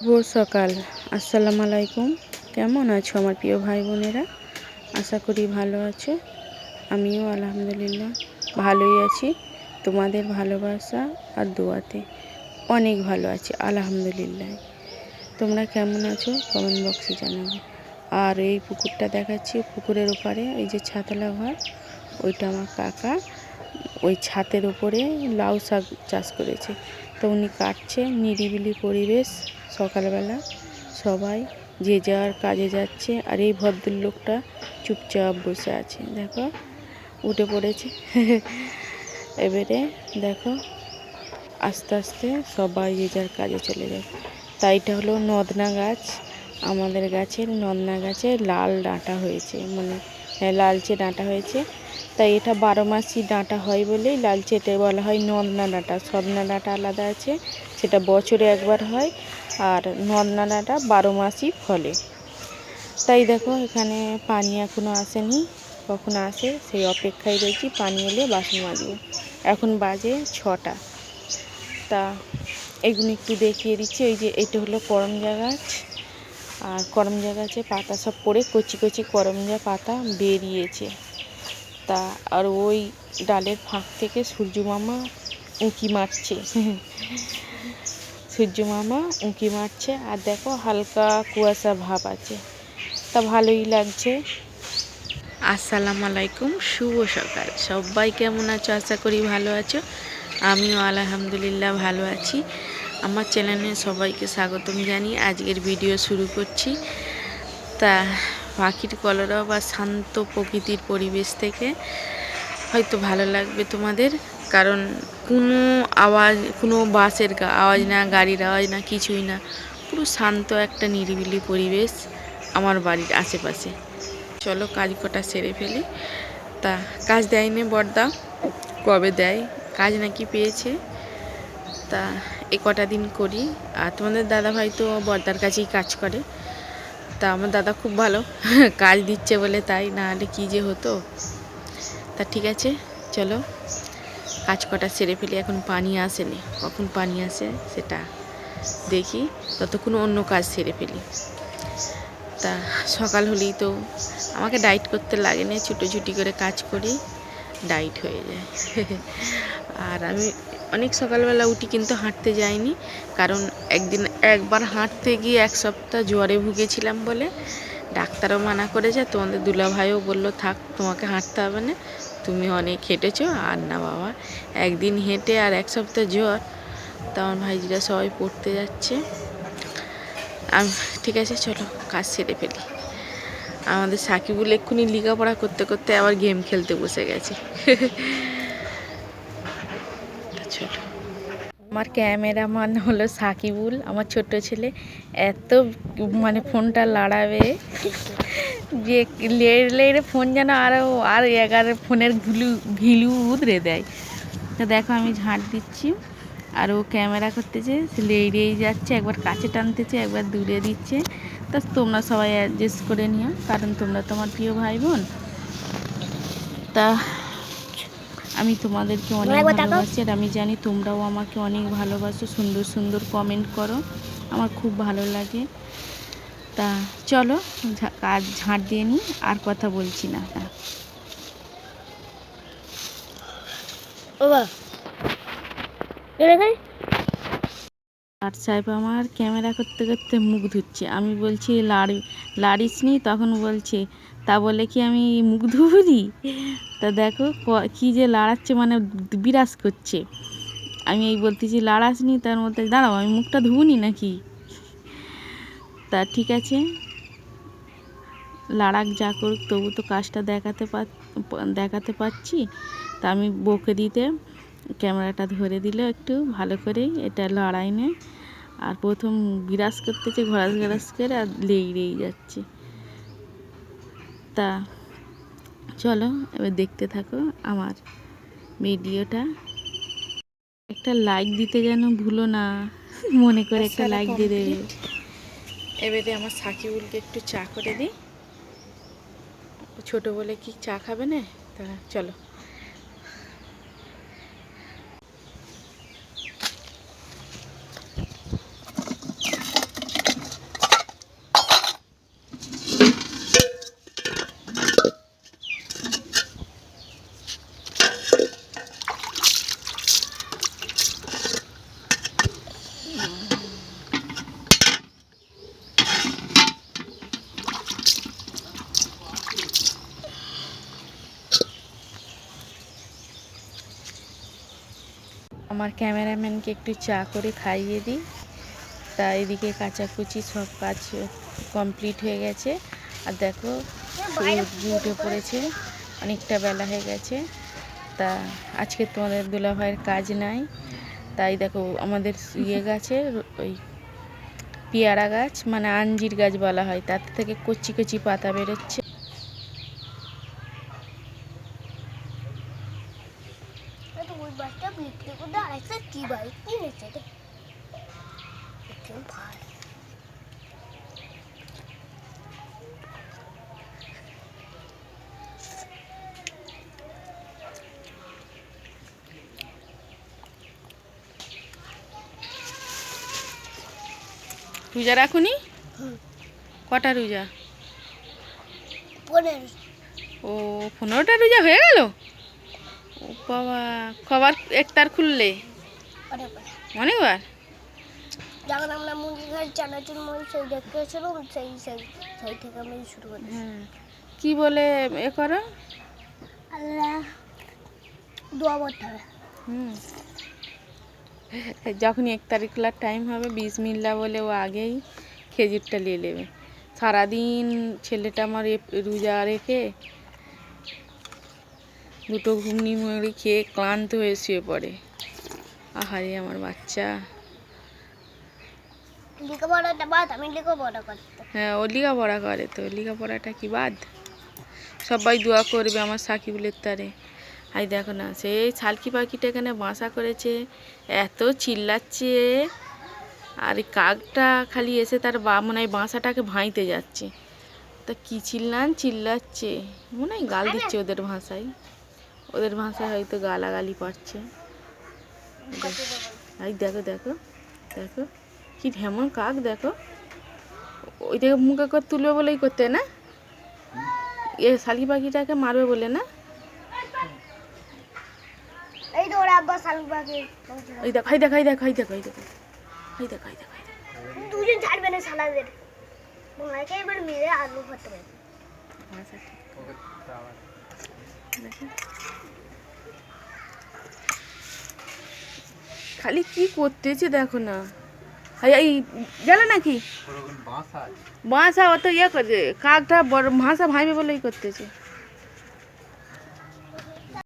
শুভ সকাল। আসসালামু আলাইকুম। কেমন আছো আমার প্রিয় ভাই বোনেরা? আশা করি ভালো আছো। আমিও আলহামদুলিল্লাহ ভালোই আছি। তোমাদের ভালোবাসা আর দোয়াতে অনেক ভালো আছি, আলহামদুলিল্লাহ। তোমরা কেমন আছো? কমেন্ট বক্সে জানাবে। আর এই পুকুরটা দেখাচ্ছি, পুকুরের ওপারে এই যে ছাতলা ঘর, ওইটা আমার কাকা ওই ছাতের ওপরে লাউ শাক চাষ করেছে। তো উনি কাটছে নিরিবিলি পরিবেশ। সকালবেলা সবাই যে যার কাজে যাচ্ছে আর এই ভদ্রলোকটা চুপচাপ বসে আছে। দেখো, উঠে পড়েছে। এবারে দেখো, আস্তে আস্তে সবাই যে যার কাজে চলে যাবে। তাই এটা হলো নদনা গাছ। আমাদের গাছের নদনা গাছে লাল ডাঁটা হয়েছে মানে লালচে ডাঁটা হয়েছে। তাই এটা বারো মাসই ডাঁটা হয় বলেই লালচে এটা বলা হয় নদনা ডাঁটা। সদনা ডাঁটা আলাদা আছে, সেটা বছরে একবার হয় আর নদনা ডাঁটা বারো মাসই ফলে। তাই দেখো, এখানে পানি এখনও আসেনি, কখন আসে সেই অপেক্ষায় রয়েছি, পানি এলে বাসন মাজবো। এখন বাজে ছটা। তা এগুলো একটু দেখিয়ে দিচ্ছি, ওই যে এটা হলো করমজা গাছ। আর করমজা গাছে পাতা সব পড়ে কচি কচি করমজা পাতা বেরিয়েছে। তা আর ওই ডালের ফাঁক থেকে সূর্য মামা উঁকি মারছে। সূর্য মামা উঁকি মারছে আর দেখো হালকা কুয়াশা ভাব আছে। তা ভালোই লাগছে। আসসালামু আলাইকুম, শুভ সকাল। সবাই কেমন আছো? আশা করি ভালো আছো। আমিও আলহামদুলিল্লাহ ভালো আছি। আমার চ্যানেলে সবাইকে স্বাগতম জানিয়ে আজকের ভিডিও শুরু করছি। তা পাখির কলরব বা শান্ত প্রকৃতির পরিবেশ থেকে হয়তো ভালো লাগবে তোমাদের, কারণ কোনো আওয়াজ, কোনো বাসের আওয়াজ না, গাড়ির আওয়াজ না, কিছুই না, পুরো শান্ত একটা নিরিবিলি পরিবেশ আমার বাড়ির আশেপাশে। চলো কাজ কটা সেরে ফেলি। তা কাজ দেয়নি বর্দা, কবে দেয়, কাজ নাকি পেয়েছে। তা এ কটা দিন করি। আর তোমাদের দাদাভাই তো বর্দার কাছেই কাজ করে। তা আমার দাদা খুব ভালো, কাজ দিচ্ছে বলে তাই না হলে কী যে হতো। তা ঠিক আছে, চলো। কাজ কটা সেরে ফেলি, এখন পানি আসেনি। কখন পানি আসে সেটা দেখি, ততক্ষণ অন্য কাজ সেরে ফেলি। তা সকাল হলেই তো আমাকে ডাইট করতে লাগে না, ছুটোছুটি করে কাজ করি ডাইট হয়ে যায়। আর আমি অনেক সকালবেলা উঠি কিন্তু হাঁটতে যাইনি। কারণ একদিন একবার হাঁটতে গিয়ে এক সপ্তাহ জ্বরে ভুগেছিলাম বলে ডাক্তারও মানা করেছে। তোমাদের দুলাভাইও বলল, থাক, তোমাকে হাঁটতে হবে না। তুমি অনেক হেঁটেছো, আর না বাবা, একদিন হেঁটে আর এক সপ্তাহ জ্বর। তা আমার ভাইজিরা সবাই পড়তে যাচ্ছে। আমি ঠিক আছে, চলো, কাজ সেরে ফেলি। আমাদের সাকিবুল এক্ষুনি লেখাপড়া করতে করতে আবার গেম খেলতে বসে গেছে। চলো আমার ক্যামেরাম্যান হলো সাকিবুল, আমার ছোট ছেলে। এত মানে ফোনটা লাড়াবে যে লেড়ে লেড়ে ফোন যেন আরও আর এগারো ফোনের ঘুলু ঘিলু উদরে দেয়। তো দেখো আমি ঝাঁট দিচ্ছি, আর ও ক্যামেরা করতেছে, সে লেড়েই যাচ্ছে, একবার কাছে টানতেছে, একবার দূরে দিচ্ছে। তা তোমরা সবাই অ্যাডজাস্ট করে নিও, কারণ তোমরা তোমার প্রিয় ভাই বোন। তা আমি তোমাদেরকে অনেক ভালোবাসি আর আমি জানি তোমরাও আমাকে অনেক ভালোবাসো। সুন্দর সুন্দর কমেন্ট করো। আমার খুব ভালো লাগে। তা চলো আর কাজ ঝাঁট দিয়ে নিই আর কথা বলছি না। বাবা আর সাহেব আমার ক্যামেরা করতে করতে মুখ ধুচ্ছে। আমি বলছি, লাড়ি, লাড়িস নি? তখন বলছে, তা বলে কি আমি মুখ ধুবো ধুবি তা দেখো, ক- যে লাড়াচ্ছে মানে বিরাজ করছে। আমি এই বলতেছি, লাড়াস নি? তার মধ্যে, দাঁড়াও, আমি মুখটা ধুবনি নাকি? তা ঠিক আছে। লাড়াক যা করুক, তবু তো কাজটা দেখাতে পা দেখাতে পাচ্ছি তা আমি বকে দিতে, ক্যামেরাটা ধরে দিলে একটু, ভালো করেই, এটা লড়াই নে আর প্রথম বিরাজ করতেছে ঘরাস ঘরাস করে আর লেগড়েই যাচ্ছে। তা চলো এবার দেখতে থাকো আমার ভিডিওটা। একটা লাইক দিতে যেন ভুলো না মনে করে একটা লাইক দিয়ে দেবে। এবারে আমার সাকিবুলকে একটু চা করে দিই। ছোটো বলে কি চা খাবে না? তা চলো। আমার ক্যামেরাম্যানকে একটু চা করে খাইয়ে দিই। তা এদিকে কাচাকুচি সব কাজ কমপ্লিট হয়ে গেছে। আর দেখো উঠে পড়েছে, অনেকটা বেলা হয়ে গেছে। তা আজকে তোমাদের দুলাভাইয়ের কাজ নাই। তাই দেখো, আমাদের ইয়ে গাছে ওই পেয়ারা গাছ মানে আঞ্জির গাছ বলা হয় তার থেকে কচি কচি পাতা বেরোচ্ছে। বাইকটা বিক্রি করে আরেকটা কি বাইক কিনেছে রে ভালো রোজা রাখুনি? কটা রোজা? ও পনেরোটা রোজা হয়ে গেল? বাবা কবার একটার খুললে? অনেক অনেক। অনেকবার যখন আমরা মুরগি ঘর চানাচুর মই সেই দেখেছিলাম সেই সেই সেই থেকে আমি শুরু করি। কি বলে এ করো? আল্লাহ দোয়া করতে হবে। হুম। যখন এক তারিখ খোলার টাইম হবে বিসমিল্লা বলে ও আগেই খেজুরটা নিয়ে নেবে সারাদিন ছেলেটা আমার রোজা রেখে দুটো ঘুমনি মুড়ি খেয়ে ক্লান্ত হয়ে শুয়ে পড়ে। আহারে আমার বাচ্চা। হ্যাঁ ও লেখাপড়া করে তো লেখাপড়াটা কি বাদ? সবাই দোয়া করবে আমার সাকিবুলের তারে। আই দেখো না সেই শালকি পাখিটা এখানে বাসা করেছে এত চিল্লাচ্ছে আর কাকটা খালি এসে তার বা মনে হয় বাসাটাকে ভাঁইতে যাচ্ছে। তা কী চিল্লান চিল্লাচ্ছে মনে হয় গাল দিচ্ছে ওদের ভাষায়। ওদের ভাষায় হয়তো গালাগালি পাচ্ছে এই দেখো দেখো দেখো কি ঢেমন কাক দেখো। ওই থেকে মুখে করে তুলবে বলেই করতে না? এ শালি পাখিটাকে মারবে বলে না? ওই দেখো এই দেখো এই দেখো এই দেখো এই দেখো এই দেখো এই দেখো দুজন ছাড়বে না শালাদের। ওনাকে এবার মেরে আলু করতে পারবে আচ্ছা, ঠিক। দেখো। খালি কি করতেছে দেখো না। এই গেল নাকি? বাসা অত ইয়ে করছে কাকটা বড় ভাষা ভাইবে বলেই করতেছে।